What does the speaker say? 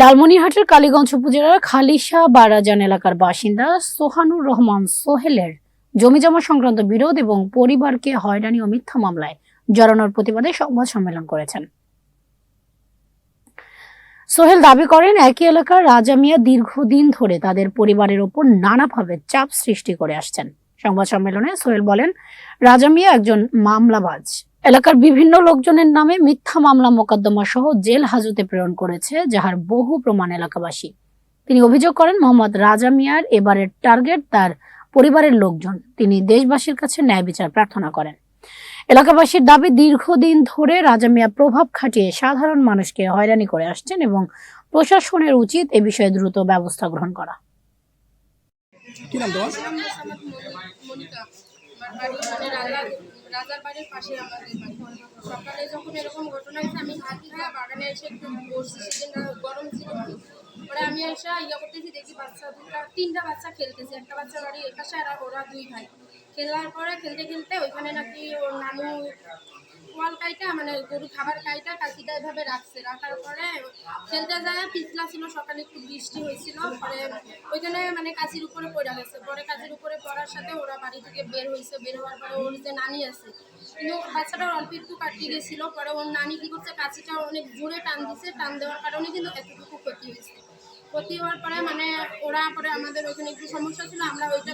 লালমনিরহাটের কালীগঞ্জ উপজেলার খালিশা বারাজান এলাকার বাসিন্দা সোহানুর রহমান সোহেলের জমিজমা সংক্রান্ত বিরোধ এবং পরিবারকে হয়রানি ও মিথ্যা মামলায় জড়ানোর প্রতিবাদে সংবাদ সম্মেলন করেছেন। সোহেল দাবি করেন, একই এলাকার রাজা মিয়া দীর্ঘদিন ধরে তাদের পরিবারের ওপর নানাভাবে চাপ সৃষ্টি করে আসছেন। সংবাদ সম্মেলনে সোহেল বলেন, রাজা মিয়া একজন মামলাবাজ। এলাকার বিভিন্ন লোকজনের নামে মিথ্যা মামলা মোকদ্দমা সহ জেল হাজতে প্রেরণ করেছে যাহার বহু প্রমাণ এলাকাবাসী। তিনি অভিযোগ করেন মোহাম্মদ রাজা মিয়ার এবারের টার্গেট তার পরিবারের লোকজন। তিনি দেশবাসীর কাছে ন্যায় বিচার প্রার্থনা করেন। এলাকাবাসীর দাবি দীর্ঘদিন ধরে রাজা মিয়া প্রভাব খাটিয়ে সাধারণ মানুষকে হয়রানি করে আসছেন এবং প্রশাসনের উচিত এ বিষয়ে দ্রুত ব্যবস্থা গ্রহণ করা। কি নাম তোমার? মানে রাজা রাজার বাড়ির পাশে সকালে যখন এরকম ঘটনা হয়েছে, আমি ভাত খাওয়া বাগানে এসে একটু বসছি, সেদিন গরম ছিল। পরে আমি এসে ইয়া করতেছি, দেখি বাচ্চা দুটা তিনটা বাচ্চা খেলতেছে। একটা বাচ্চা বাড়ি এর পাশে আর ওরা দুই ভাই। খেলার পরে খেলতে খেলতে ওইখানে নাকি ওর নানু ওয়াল কাইটা মানে গরু খাবার কাইটা কাকিটা এভাবে রাখছে। রাখার পরে খেলতে যায়, পিছলা ছিল, সকালে একটু বৃষ্টি হয়েছিল, পরে ওইখানে মানে কাজির উপরে পড়ে গেছে। পরে কাজির উপরে পড়ার সাথে ওরা বাড়ি থেকে বের হয়েছে। বের হওয়ার পরে ওর যে নানি আছে, কিন্তু বাচ্চাটা অল্প একটু কাটিয়ে গেছিল। পরে ওর নানি কি করছে কাছিটা অনেক জোরে টান দিছে। টান দেওয়ার কারণে কিন্তু এতটুকু ক্ষতি হয়েছে। ক্ষতি হওয়ার পরে মানে ওরা পরে আমাদের ওইখানে একটু সমস্যা ছিল, আমরা ওইটা